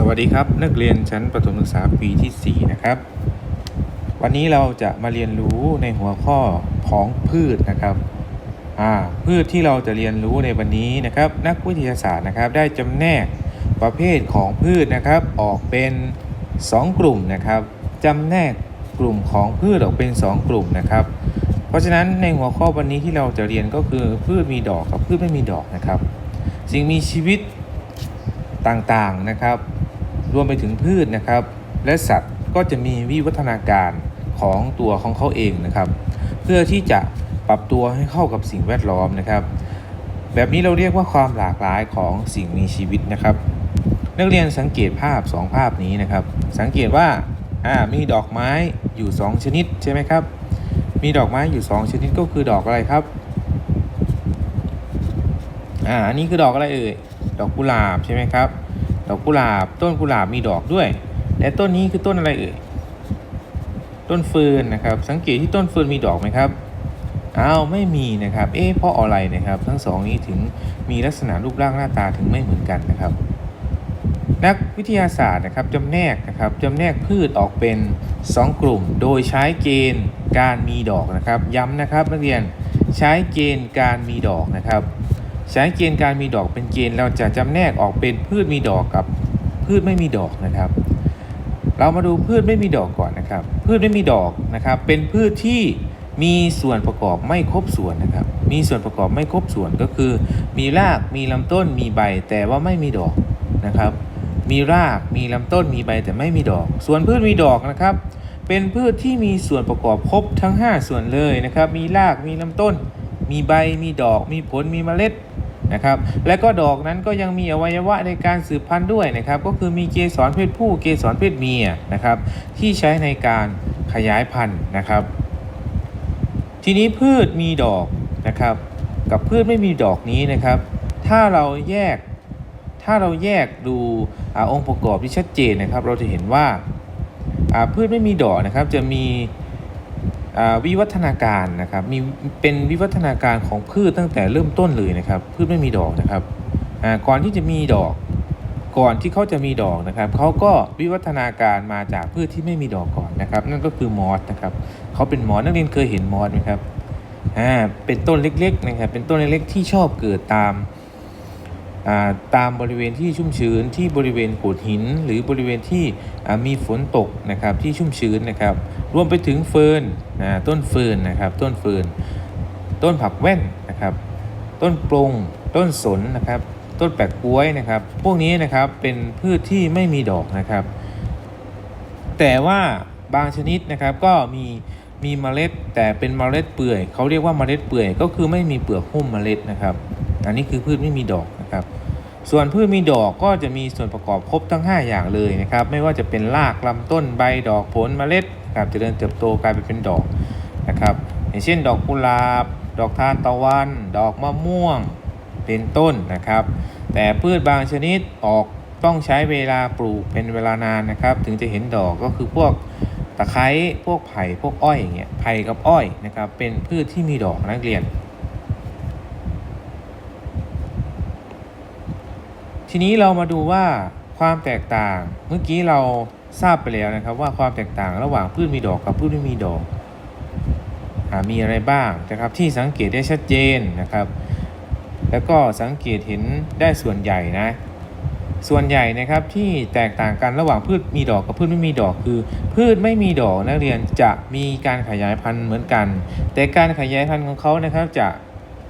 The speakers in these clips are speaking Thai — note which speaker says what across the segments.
Speaker 1: สวัสดีครับนักเรียนชั้นประถมศึกษาปีที่ 4 นะครับ วันนี้เราจะมาเรียนรู้ในหัวข้อของพืชนะครับอ่าพืชที่เราจะเรียนรู้ในวันนี้นะครับ นักวิทยาศาสตร์นะครับ ได้จำแนกประเภทของพืชนะครับ ออกเป็น 2 กลุ่มนะครับจำแนกกลุ่มของพืชออกเป็น 2 กลุ่มนะครับ เพราะฉะนั้นในหัวข้อวันนี้ที่เราจะเรียนก็คือพืชมีดอกกับพืชไม่มีดอกนะครับ สิ่งมีชีวิตต่างๆนะครับ รวมไปถึงพืชนะครับ และสัตว์ก็จะมีวิวัฒนาการของตัวของเขาเองนะครับ เพื่อที่จะปรับตัวให้เข้ากับสิ่งแวดล้อมนะครับ แบบนี้เราเรียกว่าความหลากหลายของสิ่งมีชีวิตนะครับ นักเรียนสังเกตภาพ 2 ภาพนี้นะครับ สังเกตว่าอ่ามีดอกไม้อยู่ 2 ชนิดใช่ไหมครับ มีดอกไม้อยู่ 2 ชนิดก็คือดอกอะไรครับอ่าอันนี้คือดอกอะไรเอ่ยดอกกุหลาบใช่ไหมครับ ดอกกุหลาบ ต้นกุหลาบมีดอกด้วย และต้นนี้คือต้นอะไรเอ่ย ต้นเฟิร์นนะครับ สังเกตที่ต้นเฟิร์นมีดอกไหมครับ อ้าวไม่มีนะครับ เอ๊ะเพราะอะไรนะครับ ทั้งสองนี้ถึงมีลักษณะรูปร่างหน้าตาถึงไม่เหมือนกันนะครับ นักวิทยาศาสตร์นะครับจำแนกนะครับจำแนกพืชออกเป็น 2 กลุ่ม โดยใช้เกณฑ์การมีดอกนะครับ ย้ำนะครับนักเรียนใช้เกณฑ์การมีดอกนะครับ ใช้เกณฑ์การมีดอกเป็นเกณฑ์เราจะจำแนกออกเป็นพืชมีดอกกับพืชไม่มีดอกนะครับ เรามาดูพืชไม่มีดอกก่อนนะครับ พืชไม่มีดอกนะครับ เป็นพืชที่มีส่วนประกอบไม่ครบส่วนนะครับ มีส่วนประกอบไม่ครบส่วนก็คือ มีรากมีลำต้นมีใบแต่ว่าไม่มีดอกนะครับ มีรากมีลำต้นมีใบแต่ไม่มีดอก ส่วนพืชมีดอกนะครับ เป็นพืชที่มีส่วนประกอบครบทั้ง 5 ส่วนเลยนะครับ มีรากมีลำต้น มีใบมีดอก มีผลมีเมล็ด นะครับ และก็ดอกนั้นก็ยังมีอวัยวะในการสืบพันธุ์ด้วยนะครับ ก็คือมีเกสรเพศผู้เกสรเพศเมียนะครับ ที่ใช้ในการขยายพันธุ์นะครับ ทีนี้พืชมีดอกนะครับ กับพืชไม่มีดอกนี้นะครับ ถ้าเราแยกถ้าเราแยกดูอองค์ประกอบที่ชัดเจนนะครับ เราจะเห็นว่าพืชไม่มีดอกนะครับจะมี วิวัฒนาการนะครับมีเป็นวิวัฒนาการของพืชตั้งแต่เริ่มต้นเลยนะครับ พืชไม่มีดอกนะครับก่อนที่จะมีดอก ก่อนที่เขาจะมีดอกนะครับเขาก็วิวัฒนาการมาจากพืชที่ไม่มีดอกก่อนนะครับ นั่นก็คือมอสนะครับเขาเป็นมอสนักเรียนเคยเห็นมอสไหมครับอ่าเป็นต้นเล็กๆนะครับเป็นต้นเล็กๆที่ชอบเกิดตาม ตามบริเวณที่ชุ่มชื้นที่บริเวณโขดหิน หรือบริเวณที่มีฝนตกนะครับที่ชุ่มชื้นนะครับ รวมไปถึงเฟิร์นนะต้นเฟิร์นนะครับ ต้นเฟิร์นต้นผักแว่นนะครับ ต้นปรงต้นสนนะครับ ต้นแปะกล้วยนะครับ พวกนี้นะครับเป็นพืชที่ไม่มีดอกนะครับ แต่ว่าบางชนิดนะครับก็มี มีเมล็ดแต่เป็นเมล็ดเปื่อยเขาเรียกว่าเมล็ดเปื่อยก็คือไม่มีเปลือกหุ้มเมล็ดนะครับ อันนี้คือพืชไม่มีดอกนะครับ ส่วนพืชมีดอกก็จะมีส่วนประกอบครบทั้ง 5 อย่างเลยนะครับ ไม่ว่าจะเป็นรากลำต้นใบดอกผลเมล็ดครับจเจริญเติบโตกลายไปเป็นดอกนะครับ อย่างเช่น ดอกกุหลาบ ดอกทานตะวัน ดอกมะม่วงเป็นต้นนะครับ แต่พืชบางชนิดออกต้องใช้เวลาปลูกเป็นเวลานานนะครับ ถึงจะเห็นดอกก็คือพวก ตะไคร้พวกไผ่พวกอ้อยอย่างเงี้ยไผ่กับอ้อยนะครับเป็นพืชที่มีดอกนักเรียน ทีนี้เรามาดูว่าความแตกต่างเมื่อกี้เราทราบไปแล้วนะครับว่าความแตกต่างระหว่างพืชมีดอกกับพืชไม่มีดอกมีอะไรบ้างนะครับที่สังเกตได้ชัดเจนนะครับ แล้วก็สังเกตเห็นได้ส่วนใหญ่นะ ส่วนใหญ่นะครับที่แตกต่างกันระหว่างพืชมีดอกกับพืชไม่มีดอกคือ พืชไม่มีดอกนักเรียนจะมีการขยายพันธุ์เหมือนกัน แต่การขยายพันธุ์ของเขานะครับจะ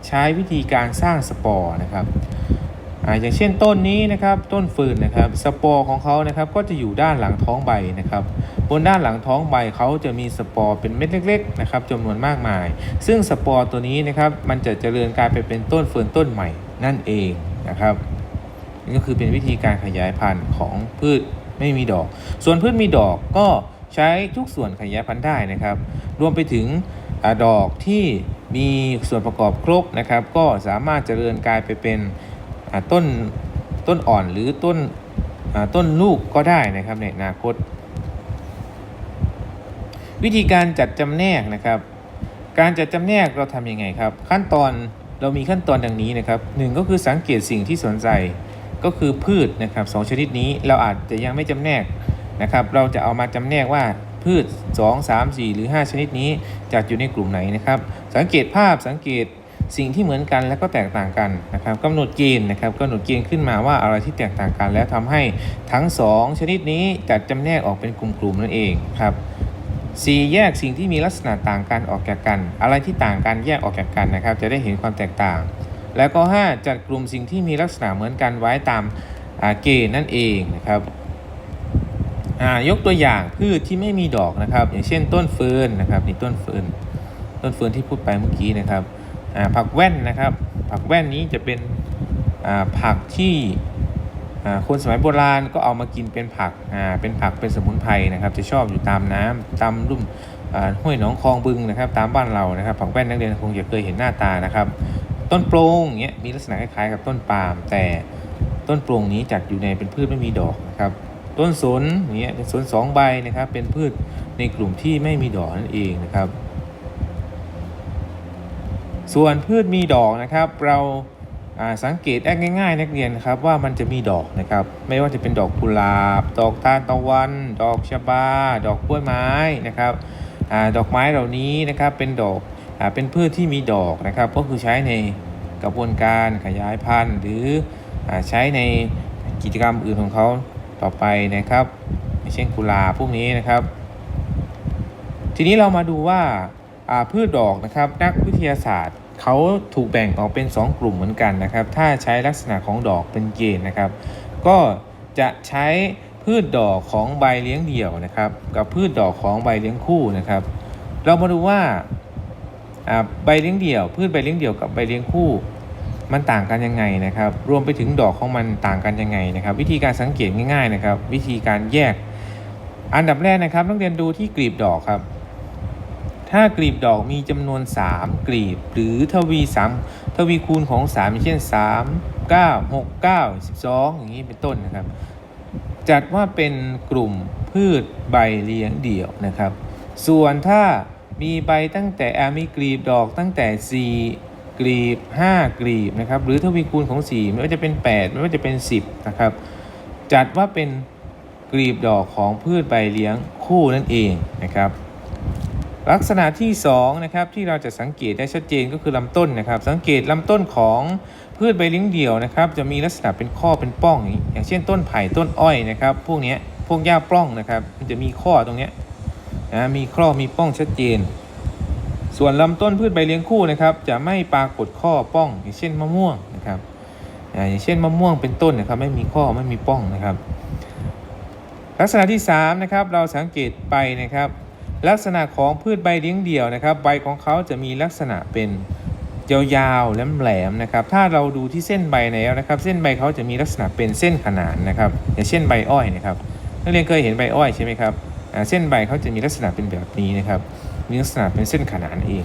Speaker 1: ใช้วิธีการสร้างสปอร์นะครับออย่างเช่นต้นนี้นะครับต้นฟืนนะครับสปอร์ของเขานะครับก็จะอยู่ด้านหลังท้องใบนะครับ บนด้านหลังท้องใบเขาจะมีสปอร์เป็นเม็ดเล็กๆนะครับจำนวนมากมาย ซึ่งสปอร์ตัวนี้นะครับมันจะเจริญกลายไปเป็นต้นฟิร์นต้นใหม่นั่นเองนะครับ นี่ก็คือเป็นวิธีการขยายพันธุ์ของพืชไม่มีดอก ส่วนพืชมีดอกก็ใช้ทุกส่วนขยายพันธุ์ได้นะครับ รวมไปถึงอดอกที่มีส่วนประกอบครบนะครับ ก็สามารถเจริญกลายไปเป็นต้นต้นอ่อนหรือต้นต้นลูกก็ได้นะครับในอนาคต วิธีการจัดจำแนกนะครับ การจัดจำแนกเราทำยังไงครับ ขั้นตอนเรามีขั้นตอนดังนี้นะครับหนึ่งก็คือสังเกตสิ่งที่สนใจ ก็คือพืชนะครับสองชนิดนี้เราอาจจะยังไม่จำแนกนะครับ เราจะเอามาจำแนกว่าพืช 2 3 4 หรือ 5 ชนิดนี้จัดอยู่ในกลุ่มไหนนะครับ สังเกตภาพสังเกตสิ่งที่เหมือนกันและก็แตกต่างกันนะครับกำหนดเกณฑ์นะครับกำหนดเกณฑ์ขึ้นมาว่าอะไรที่แตกต่างกัน แล้วทำให้ทั้ง 2 ชนิดนี้จัดจำแนกออกเป็นกลุ่มๆนั่นเองครับสี่แยกสิ่งที่มีลักษณะต่างกันออกจากกัน อะไรที่ต่างกันแยกออกจากกันนะครับ จะได้เห็นความแตกต่าง แล้วก็ 5 จัดกลุ่มสิ่งที่มีลักษณะเหมือนกันไว้ตามเกณฑ์นั่นเองนะครับยกตัวอย่างพืชที่ไม่มีดอกนะครับ อย่างเช่นต้นเฟิร์นนะครับนี่ต้นเฟิร์นต้นเฟิร์นที่พูดไปเมื่อกี้นะครับผักแว่นนะครับ ผักแว่นนี้จะเป็นผักที่คนสมัยโบราณก็เอามากินเป็นผักเป็นผักเป็นสมุนไพรนะครับ จะชอบอยู่ตามน้ำตามรุ่มห้วยหนองคลองบึงนะครับ ตามบ้านเรานะครับผักแว่นนักเรียนคงจะเคยเห็นหน้าตานะครับ ต้นโปร่งเงี้ยมีลักษณะคล้ายๆกับต้นปาล์มแต่ต้นโปร่งนี้จัดอยู่ในเป็นพืชไม่มีดอกนะครับ ต้นสนเงี้ยเป็นสนสองใบนะครับ เป็นพืชในกลุ่มที่ไม่มีดอกนั่นเองนะครับ ส่วนพืชมีดอกนะครับ เราสังเกตได้ง่าย ๆ นักเรียนครับว่ามันจะมีดอกนะครับ ไม่ว่าจะเป็นดอกกุหลาบ ดอกทานตะวัน ดอกชบา ดอกกล้วยไม้นะครับอดอกไม้เหล่านี้นะครับเป็นดอก เป็นพืชที่มีดอกนะครับก็คือใช้ในกระบวนการขยายพันธุ์ หรืออใช้ในกิจกรรมอื่นของเขาต่อไปนะครับเช่นกุหลาบพวกนี้นะครับ ทีนี้เรามาดูว่าพืชดอกนะครับนักวิทยาศาสตร์เขาถูกแบ่งออกเป็น 2 กลุ่มเหมือนกันนะครับ ถ้าใช้ลักษณะของดอกเป็นเกณฑ์นะครับ ก็จะใช้พืชดอกของใบเลี้ยงเดี่ยวนะครับ กับพืชดอกของใบเลี้ยงคู่นะครับ เรามาดูว่า ใบเลี้ยงเดี่ยว พืชใบเลี้ยงเดี่ยวกับใบเลี้ยงคู่ มันต่างกันยังไงนะครับ รวมไปถึงดอกของมันต่างกันยังไงนะครับ วิธีการสังเกตง่ายๆนะครับ วิธีการแยก อันดับแรกนะครับต้องเรียนดูที่กลีบดอกครับ ถ้ากลีบดอกมีจำนวน 3 กลีบ หรือทวี3ทวีคูณของ3อย่างเช่น 3 9 6 9 12 อย่างนี้เป็นต้นนะครับ จัดว่าเป็นกลุ่มพืชใบเลี้ยงเดี่ยวนะครับ ส่วนถ้า มีใบตั้งแต่อมีกลีบดอกตั้งแต่ 4 กลีบ 5 กลีบนะครับหรือทวีคูณของ 4 ไม่ว่าจะเป็น 8 ไม่ว่าจะเป็น 10 นะครับ จัดว่าเป็นกลีบดอกของพืชใบเลี้ยงคู่นั่นเองนะครับ ลักษณะที่2นะครับที่เราจะสังเกตได้ชัดเจนก็คือลำต้นนะครับ สังเกตลำต้นของพืชใบเลี้ยงเดี่ยวนะครับจะมีลักษณะเป็นข้อเป็นป้องอย่างเช่นต้นไผ่ต้นอ้อยนะครับ พวกนี้พวกหญ้าปล้องนะครับมันจะมีข้อตรงนี้ นะมีข้อมีป้องชัดเจน ส่วนลำต้นพืชใบเลี้ยงคู่นะครับ จะไม่ปรากฏข้อป้อง อย่างเช่นมะม่วงนะครับอย่างเช่นมะม่วงเป็นต้นนะครับไม่มีข้อไม่มีป้องนะครับ ลักษณะที่3นะครับเราสังเกตไปนะครับ ลักษณะของพืชใบเลี้ยงเดี่ยวนะครับ ใบของเขาจะมีลักษณะเป็นยาวๆแหลมๆนะครับ ถ้าเราดูที่เส้นใบแล้วนะครับ เส้นใบเขาจะมีลักษณะเป็นเส้นขนานนะครับ อย่างเช่นใบอ้อยนะครับ นักเรียนเคยเห็นใบอ้อยใช่ไหมครับ เส้นใบเขาจะมีลักษณะเป็นแบบนี้นะครับ มีลักษณะเป็นเส้นขนานเอง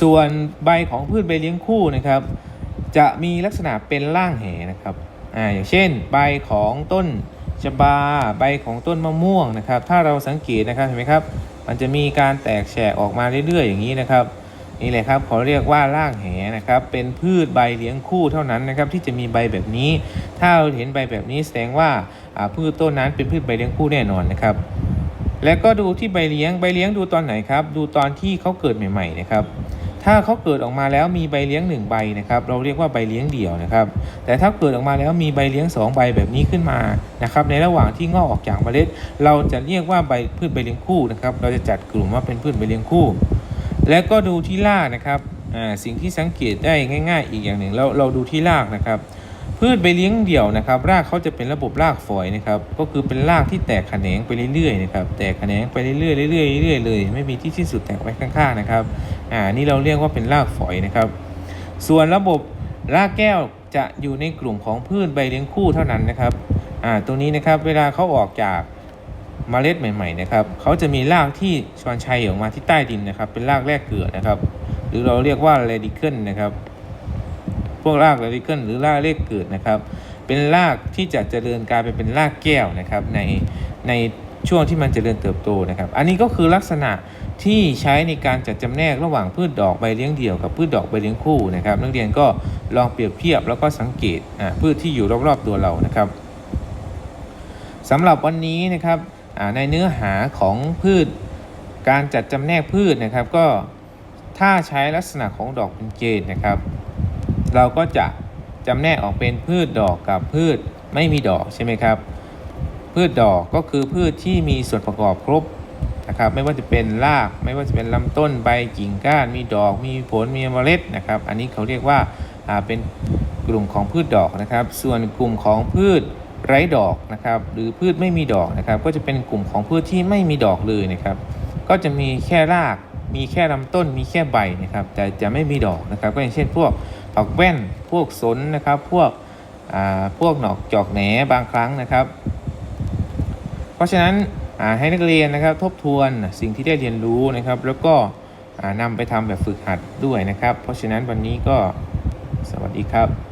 Speaker 1: ส่วนใบของพืชใบเลี้ยงคู่นะครับ จะมีลักษณะเป็นร่างแหนะครับอ่าอย่างเช่น ใบของต้นชบาใบของต้นมะม่วงนะครับ ถ้าเราสังเกตนะครับเห็นไหมครับ มันจะมีการแตกแฉกออกมาเรื่อยๆอย่างนี้นะครับ นี่แหละครับเขาเรียกว่าร่างแหนะครับ เป็นพืชใบเลี้ยงคู่เท่านั้นนะครับที่จะมีใบแบบนี้ ถ้าเราเห็นใบแบบนี้แสดงว่าพืชต้นนั้นเป็นพืชใบเลี้ยงคู่แน่นอนนะครับ แล้วก็ดูที่ใบเลี้ยงใบเลี้ยงดูตอนไหนครับ ดูตอนที่เขาเกิดใหม่ ๆ นะครับ ถ้าเขาเกิดออกมาแล้วมีใบเลี้ยงหนึ่งใบนะครับ เราเรียกว่าใบเลี้ยงเดี่ยวนะครับ แต่ถ้าเกิดออกมาแล้วมีใบเลี้ยงสองใบแบบนี้ขึ้นมานะครับ ในระหว่างที่งอกออกจากเมล็ด เราจะเรียกว่าใบพืชใบเลี้ยงคู่นะครับ เราจะจัดกลุ่มว่าเป็นพืชใบเลี้ยงคู่ แล้วก็ดูที่รากนะครับอ่าสิ่งที่สังเกตได้ง่าย ๆ อีกอย่างหนึ่งเราเราดูที่รากนะครับ พืชใบเลี้ยงเดี่ยวนะครับ รากเขาจะเป็นระบบรากฝอยนะครับ ก็คือเป็นรากที่แตกแขนงไปเรื่อยๆนะครับแตกแขนงไปเรื่อยๆเรื่อยๆเรื่อยๆเลย ไม่มีที่สิ้นสุดแตกไปข้างๆนะครับอ่านี่เราเรียกว่าเป็นรากฝอยนะครับ ส่วนระบบรากแก้วจะอยู่ในกลุ่มของพืชใบเลี้ยงคู่เท่านั้นนะครับอ่าตัวนี้นะครับเวลาเขาออกจาก เมล็ดใหม่ๆนะครับเขาจะมีรากที่ชอนชัยออกมาที่ใต้ดินนะครับ เป็นรากแรกเกิดนะครับ หรือเราเรียกว่าเรดิเคิลนะครับพวกรากเรดิเคิลหรือรากเลขเกิดนะครับ เป็นรากที่จะเจริญกลายไปเป็นรากแก้วนะครับในในช่วงที่มันจเจริญเติบโตนะครับ อันนี้ก็คือลักษณะที่ใช้ในการจัดจำแนกระหว่างพืชดอกใบเลี้ยงเดี่ยวกับพืชดอกใบเลี้ยงคู่นะครับ นักเรียนก็ลองเปรียบเทียบแล้วก็สังเกตพืชที่อยู่รอบๆตัวเรานะครับสำหรับวันนี้นะครับ ในเนื้อหาของพืช การจัดจำแนกพืชนะครับ ก็ถ้าใช้ลักษณะของดอกเป็นเกณฑ์นะครับ เราก็จะจำแนกออกเป็นพืชดอกกับพืชไม่มีดอกใช่ไหมครับ พืชดอกก็คือพืชที่มีส่วนประกอบครบนะครับ ไม่ว่าจะเป็นราก ไม่ว่าจะเป็นลำต้นใบกิ่งก้าน มีดอก มีผล มีเมล็ดนะครับ อันนี้เขาเรียกว่าเป็นกลุ่มของพืชดอกนะครับ ส่วนกลุ่มของพืช ไร้ดอกนะครับ หรือพืชไม่มีดอกนะครับ ก็จะเป็นกลุ่มของพืชที่ไม่มีดอกเลยนะครับ ก็จะมีแค่ราก มีแค่ลำต้น มีแค่ใบนะครับ แต่จะไม่มีดอกนะครับ ก็อย่างเช่น พวกผักแว่น พวกสนนะครับ พวกอ่าพวกหนอกจอกแหนบางครั้งนะครับ เพราะฉะนั้นให้นักเรียนนะครับทบทวนสิ่งที่ได้เรียนรู้นะครับ แล้วก็นำไปทำแบบฝึกหัดด้วยนะครับ เพราะฉะนั้นวันนี้ก็สวัสดีครับ